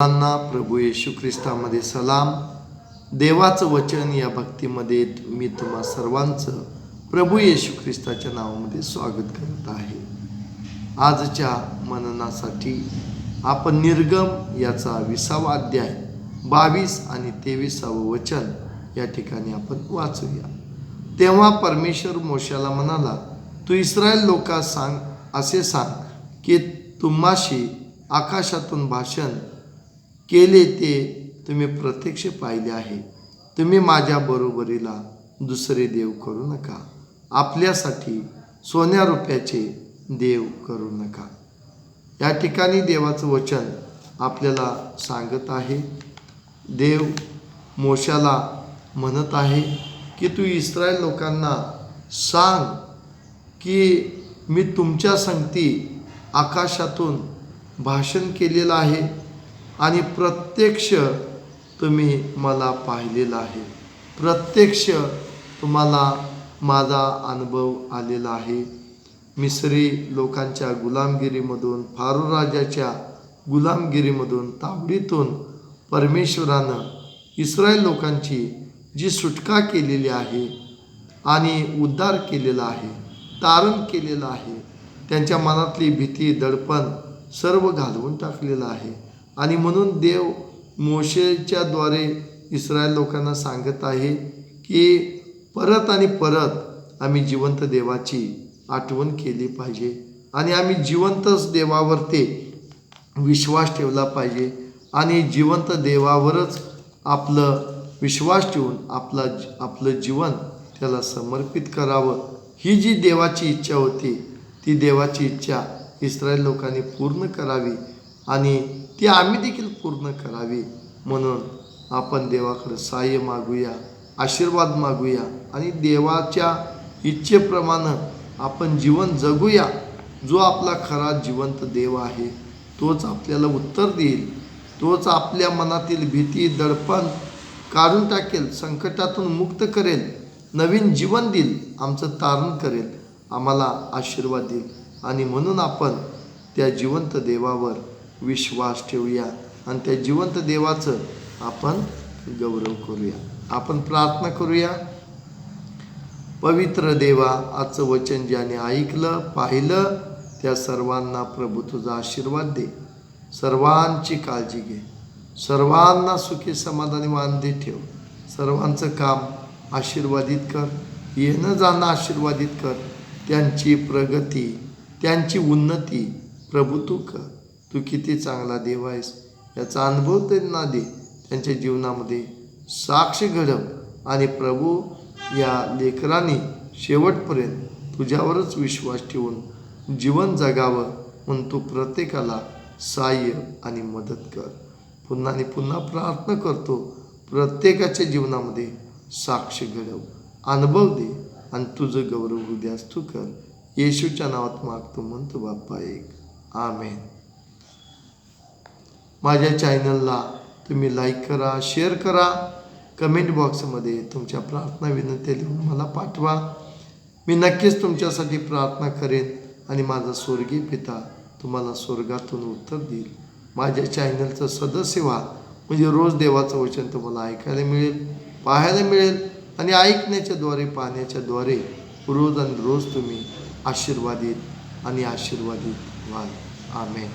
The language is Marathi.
सर्वांना प्रभू येशू ख्रिस्तामध्ये सलाम. देवाचं वचन या भक्तीमध्ये मी तुम्हा सर्वांचं प्रभू येशू ख्रिस्ताच्या नावामध्ये स्वागत करत आहे. आजच्या मननासाठी आपण निर्गम याचा विसावा अध्याय बावीस आणि तेविसावं वचन या ठिकाणी आपण वाचूया. तेव्हा परमेश्वर मोशाला म्हणाला तू इस्रायल लोकांस सांग असे सांग की तुम्हाशी आकाशातून भाषण केले ते तुम्ही प्रत्यक्ष पाहिले आहे. तुम्ही माझ्या बरोबरीला दुसरे देव करू नका. आपल्यासाठी सोन्या रुपयाचे देव करू नका. या ठिकाणी देवाचं वचन आपल्याला सांगत आहे. देव मोशाला म्हणत आहे की तू इस्रायल लोकांना सांग की मी तुमच्या संगती आकाशातून भाषण केलेलं आहे. आणि प्रत्यक्ष तुम्ही मला पाहिलेलं आहे. प्रत्यक्ष तुम्हाला माझा अनुभव आलेला आहे. मिसरी लोकांच्या गुलामगिरीमधून फारू राजाच्या गुलामगिरीमधून तावडीतून परमेश्वरानं इस्रायल लोकांची जी सुटका केलेली आहे आणि उद्धार केलेला आहे तारण केलेलं आहे त्यांच्या मनातली भीती दडपण सर्व घालवून टाकलेलं आहे. आणि म्हणून देव मोशेच्याद्वारे इस्रायल लोकांना सांगत आहे की परत आणि परत आम्ही जिवंत देवाची आठवण केली पाहिजे आणि आम्ही जिवंतच देवावरती विश्वास ठेवला पाहिजे आणि जिवंत देवावरच आपलं विश्वास ठेवून आपला आपलं जीवन त्याला समर्पित करावं. ही जी देवाची इच्छा होती ती देवाची इच्छा इस्रायल लोकांनी पूर्ण करावी आणि ती आम्ही देखील पूर्ण करावी म्हणून आपण देवाकडं सहाय्य मागूया आशीर्वाद मागूया आणि देवाच्या इच्छेप्रमाणे आपण जीवन जगूया. जो आपला खरा जिवंत देव आहे तोच आपल्याला उत्तर देईल. तोच आपल्या मनातील भीती दडपण काढून टाकेल संकटातून मुक्त करेल नवीन जीवन देईल आमचं तारण करेल आम्हाला आशीर्वाद देईल. आणि म्हणून आपण त्या जिवंत देवावर विश्वास ठेवूया. आणि त्या जिवंत देवाचं आपण गौरव करूया. आपण प्रार्थना करूया. पवित्र देवा आजचं वचन ज्याने ऐकलं पाहिलं त्या सर्वांना प्रभू तुझा आशीर्वाद दे. सर्वांची काळजी घे. सर्वांना सुखी समाधानी वांदे ठेव. सर्वांचं काम आशीर्वादित कर. येणं जाणं आशीर्वादित कर. त्यांची प्रगती त्यांची उन्नती प्रभू तू कर. तू किती चांगला देव आहेस. याचा अनुभव त्यांना दे. त्यांच्या जीवनामध्ये साक्ष घडव आणि प्रभू या लेकरांनी शेवटपर्यंत तुझ्यावरच विश्वास ठेवून जीवन जगावं म्हणून तू प्रत्येकाला सहाय्य आणि मदत कर. पुन्हा आणि पुन्हा प्रार्थना करतो. प्रत्येकाच्या जीवनामध्ये साक्ष घडव. अनुभव दे आणि तुझं गौरव उद्यास तू कर. येशूच्या नावात मागतो म्हणतो बाप्पा एक. आमेन. माझ्या चॅनलला तुम्ही लाईक करा शेअर करा. कमेंट बॉक्समध्ये तुमच्या प्रार्थना विनंती लिहून मला पाठवा. मी नक्कीच तुमच्यासाठी प्रार्थना करेन आणि माझा स्वर्गीय पिता तुम्हाला स्वर्गातून उत्तर देईल. माझ्या चॅनलचं सदस्य व्हा. म्हणजे रोज देवाचं वचन तुम्हाला ऐकायला मिळेल पाहायला मिळेल आणि ऐकण्याच्याद्वारे पाहण्याच्याद्वारे रोज आणि रोज तुम्ही आशीर्वादित आणि आशीर्वादित व्हाल. आमेन.